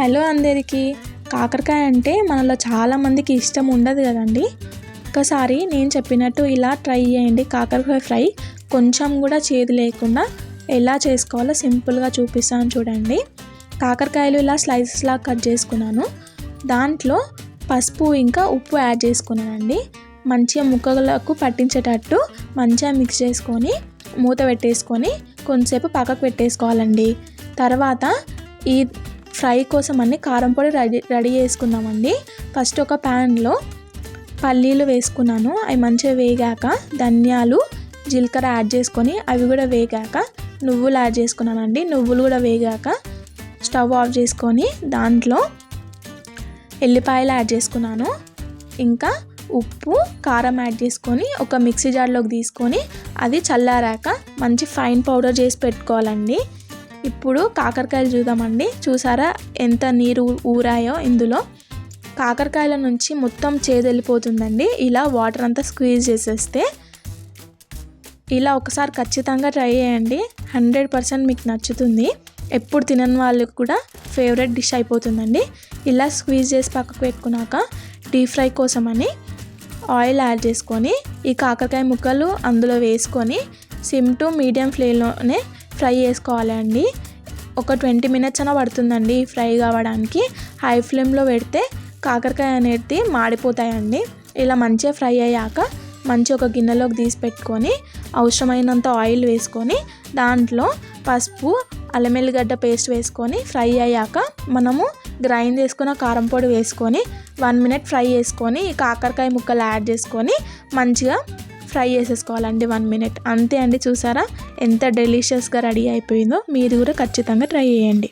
Hello అందరికీ. కాకరకాయ అంటే మనలో చాలామందికి ఇష్టం ఉండదు కదండి. ఒకసారి నేను చెప్పినట్టు ఇలా ట్రై చేయండి. కాకరకాయ ఫ్రై కొంచెం కూడా చేదు లేకుండా ఎలా చేసుకోవాలో సింపుల్గా చూపిస్తాను చూడండి. కాకరకాయలు ఇలా స్లైసెస్లా కట్ చేసుకున్నాను. దాంట్లో పసుపు ఇంకా ఉప్పు యాడ్ చేసుకున్నానండి. మంచిగా ముక్కలకు పట్టించేటట్టు మంచిగా మిక్స్ చేసుకొని మూత పెట్టేసుకొని కొంతసేపు పక్కకు పెట్టేసుకోవాలండి. తర్వాత ఈ ఫ్రై కోసం అన్ని కారం పొడి రెడీ రెడీ చేసుకుందామండి. ఫస్ట్ ఒక ప్యాన్లో పల్లీలు వేసుకున్నాను. అవి మంచిగా వేగాక ధనియాలు జీలకర్ర యాడ్ చేసుకొని అవి కూడా వేగాక నువ్వులు యాడ్ చేసుకున్నానండి. నువ్వులు కూడా వేగాక స్టవ్ ఆఫ్ చేసుకొని దాంట్లో ఎల్లిపాయలు యాడ్ చేసుకున్నాను. ఇంకా ఉప్పు కారం యాడ్ చేసుకొని ఒక మిక్సీ జార్లోకి తీసుకొని అది చల్లారాక మంచి ఫైన్ పౌడర్ చేసి పెట్టుకోవాలండి. ఇప్పుడు కాకరకాయలు చూద్దామండి. చూసారా ఎంత నీరు ఊరాయో ఇందులో. కాకరకాయల నుంచి మొత్తం చేదు వెళ్ళిపోతుందండి ఇలా వాటర్ అంతా స్క్వీజ్ చేసేస్తే. ఇలా ఒకసారి ఖచ్చితంగా ట్రై చేయండి. హండ్రెడ్ పర్సెంట్ మీకు నచ్చుతుంది. ఎప్పుడు తినని వాళ్ళకి కూడా ఫేవరెట్ డిష్ అయిపోతుందండి. ఇలా స్క్వీజ్ చేసి పక్కకు పెట్టుకున్నాక డీప్ ఫ్రై కోసమని ఆయిల్ యాడ్ చేసుకొని ఈ కాకరకాయ ముక్కలు అందులో వేసుకొని సిమ్ టు మీడియం ఫ్లేమ్లోనే ఫ్రై చేసుకోవాలండి ఒక ట్వంటీ మినిట్స్ అయినా పడుతుందండి ఫ్రై కావడానికి. హై ఫ్లేమ్లో పెడితే కాకరకాయ అనేది మాడిపోతాయండి. ఇలా మంచిగా ఫ్రై అయ్యాక మంచి ఒక గిన్నెలోకి తీసి పెట్టుకొని అవసరమైనంత ఆయిల్ వేసుకొని దాంట్లో పసుపు అల్లం ఎల్లిగడ్డ పేస్ట్ వేసుకొని ఫ్రై అయ్యాక మనము గ్రైండ్ చేసుకున్న కారం పొడి వేసుకొని వన్ మినిట్ ఫ్రై చేసుకొని కాకరకాయ ముక్కలు యాడ్ చేసుకొని మంచిగా ఫ్రై చేసేసుకోవాలండి వన్ మినిట్. అంతే అండి చూసారా? ఎంత డెలిషియస్గా రెడీ అయిపోయిందో మీరు కూడా ఖచ్చితంగా ట్రై చేయండి.